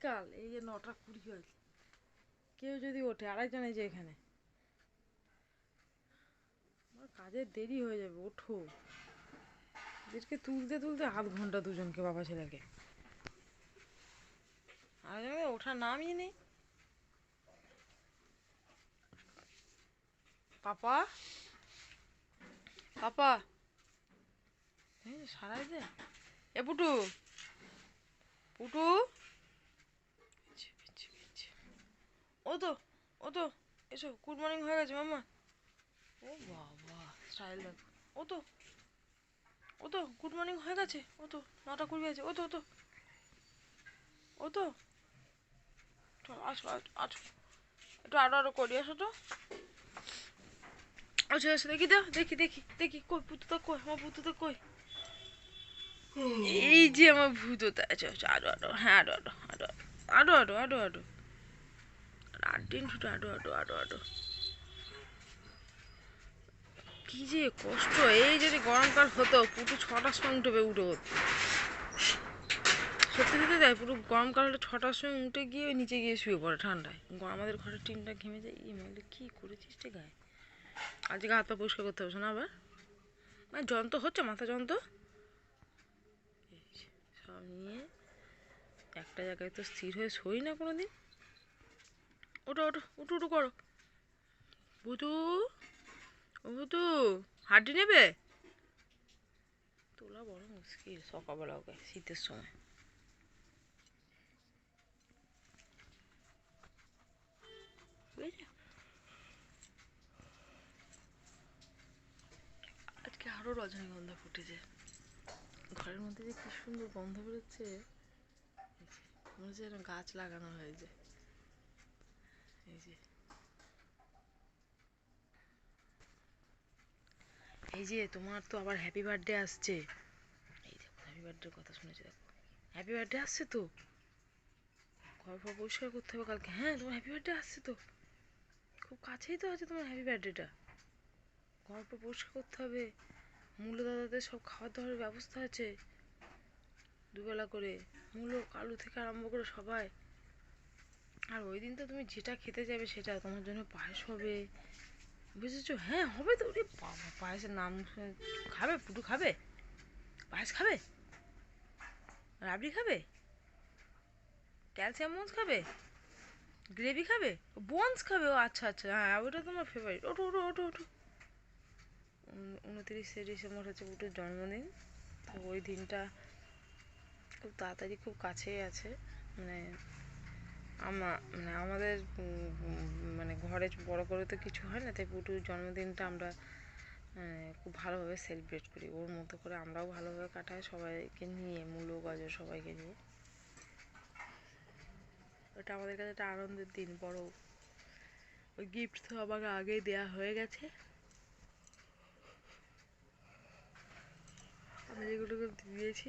শীতকাল এই যে নটা কুড়ি হয়েছে কেউ যদি ওঠে, আরেকজন এই যে এখানে। আমার কাজের দেরি হয়ে যাবে, ওঠো। এদেরকে তুলতে তুলতে আধ ঘণ্টা দুজনকে, বাবা ছেলেকে। আরেকজনকে ওঠার নামই নেই। পাপা? পাপা? সারাই দে এ পুটু। পুটু? তো ও তো এসো গুড মর্নিং হয়ে গেছে, মাম্মা। ও বাবা স্টাইল দেখো ও তো ও তো গুড মর্নিং হয়ে গেছে ও তো নটা কুড়ি আছে ও তো ও তো ও তো চল আসো আসো একটু আরও আরও করি, আসো তো। আচ্ছা আচ্ছা দেখি দাও দেখি দেখি দেখি, কই পুতুটা কই, আমার পুতুটা কই? এই যে আমার ভূতটা আচ্ছা আচ্ছা আরও আরও হ্যাঁ আরও আরও আরও আরও আরও আরও আরও। দিন শুধু আরও আরও আরও আরও কি যে কষ্ট, এই যদি গরমকাল হতো, পুরো ছটার সময় উঠবে উঠে হতো। সত্যি সত্যি তাই, পুরো গরমকাল হলে ছটার সময় উঠে গিয়ে নিচে গিয়ে শুয়ে পড়ে ঠান্ডায়। আমাদের ঘরের টিনটা ঘেমে যায়। ই মেলে কি করেছিস রে গায়ে? আজকে হাত পা পরিষ্কার করতে হবে না আবার। মানে যন্ত্র হচ্ছে, মাথা যন্ত্র? এই সব নিয়ে একটা জায়গায় তো স্থির হয়ে শোই না কোনো দিন ওটো ওটো উঠু উঠু করো। বুধু, ও বুধু, হাড্ডি নেবে? তোলা বড় মুশকিল সকালবেলা ওকে, শীতের সময়। আজকে আরও রজনীগন্ধা ফুটেছে। ঘরের মধ্যে যে কি সুন্দর গন্ধ বেরোচ্ছে। গাছ লাগানো হয়েছে। এই যে তোমার তো আবার হ্যাপি বার্থডে আসছে। এই দেখো হ্যাপি বার্থডের কথা শুনেছি, দেখো। হ্যাপি বার্থডে আসছে তো? ঘর ফর পরিষ্কার করতে হবে কালকে। হ্যাঁ তোমার হ্যাপি বার্থডে আসছে তো? খুব কাছেই তো আছে তোমার হ্যাপি বার্থডেটা ঘর ফর পরিষ্কার করতে হবে। মূল্য দাদাদের সব খাবার দাবারের ব্যবস্থা আছে। দুবেলা করে। মূল্য কালু থেকে আরম্ভ করে সবাই। আর ওই দিন তো তুমি যেটা খেতে যাবে সেটা তোমার জন্য পায়েস হবে। বুঝেছ? হ্যাঁ হবে তো। ওরে বাবা, পায়েসের নাম খাবে? পুটু খাবে? পায়েস খাবে? রাবড়ি খাবে? ক্যালসিয়াম বনস খাবে? গ্রেভি খাবে? বনস খাবে? ও আচ্ছা আচ্ছা হ্যাঁ ওটা তোমার ফেভারিট ওঠো ওঠো ওঠো উন- উনতিরিশে ডিসেম্বর হচ্ছে পুটুর জন্মদিন। তো ওই দিনটা খুব তাড়াতাড়ি খুব কাছেই আছে। মানে আমা মানে আমাদের মানে ঘরে বড় করে তো কিছু হয় না, তাই পুটুর জন্মদিনটা আমরা খুব ভালোভাবে সেলিব্রেট করি। ওর মতো করে আমরাও ভালোভাবে কাটাই, সবাইকে নিয়ে মূল্য গজর সবাইকে নিয়ে। ওটা আমাদের কাছে একটা আনন্দের দিন, বড় ওই গিফট তো আমাকে আগেই দেওয়া হয়ে গেছে। আমি যেগুলোকে দিয়েছি